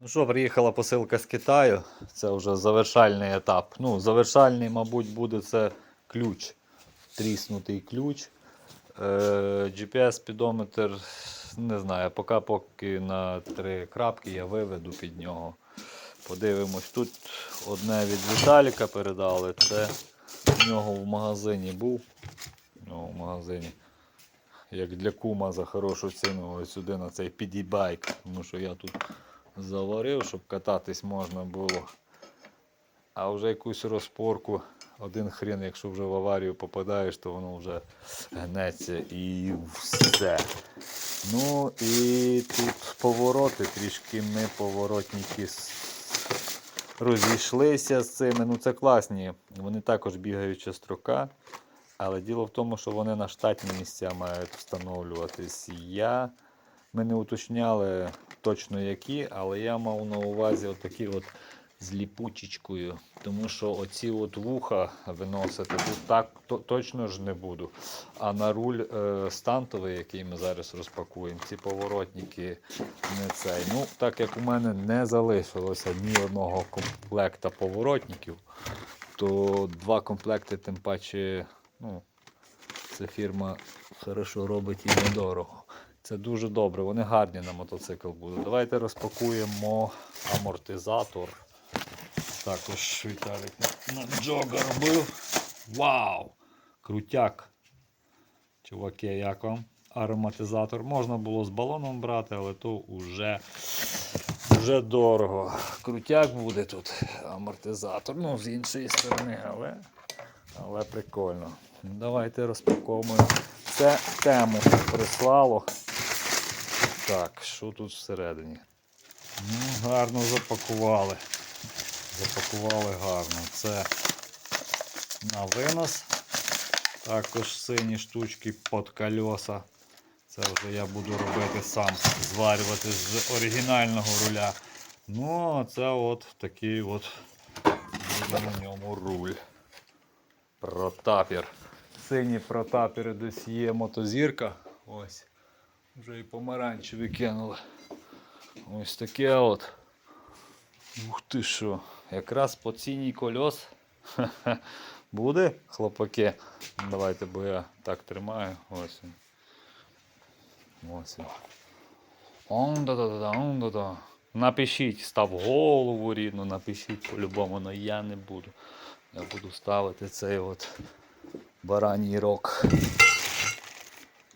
Ну що, приїхала посилка з Китаю. Це вже завершальний етап. Ну, завершальний, мабуть, буде це ключ. Тріснутий ключ. Е, GPS-спідометр, не знаю, поки поки на три крапки я виведу під нього. Подивимось. Тут одне від Віталіка передали. Це в нього в магазині був. Ну, в магазині. Як для кума за хорошу ціну ось сюди на цей підібайк. Тому що я тут заварив, щоб кататись можна було. А вже якусь розпорку, один хрен, якщо вже в аварію попадаєш, то воно вже гнеться і все. Ну і тут повороти, трішки ми поворотники розійшлися з цими. Ну це класні. Вони також бігаюча строка. Але діло в тому, що вони на штатні місця мають встановлюватись. Я ми не уточняли точно які, але я мав на увазі отакі от з ліпучечкою. Тому що оці от вуха виносити тут так то, точно ж не буду. А на руль е, стантовий, який ми зараз розпакуємо, ці поворотники не цей. Ну, так як у мене не залишилося ні одного комплекта поворотників, то два комплекти, тим паче, ну, ця фірма хорошо робить і недорого. Це дуже добре, вони гарні на мотоцикл будуть. Давайте розпакуємо амортизатор. Також Віталік на джога робив. Вау! Крутяк. Чуваки, як вам? Ароматизатор. Можна було з балоном брати, але то вже, вже дорого. Крутяк буде тут амортизатор. Ну, з іншої сторони, але, але прикольно. Давайте розпаковуємо. Це тему прислало. Так, що тут всередині? Ну, гарно запакували. Запакували гарно. Це на винос. Також сині штучки під колеса. Це вже я буду робити сам, зварювати з оригінального руля. Ну, а це от такий от буде на ньому руль. Протапір. Сині протапери десь є мотозірка. Ось. Вже і помаранчеві кинули. Ось таке от. Ух ти що. Якраз по цінній кольос. Буде, хлопаки? Давайте, бо я так тримаю. Ось він. Ось він. он да да да он да да Напишіть, став голову рідну, напишіть по-любому, але я не буду. Я буду ставити цей от бараній рок.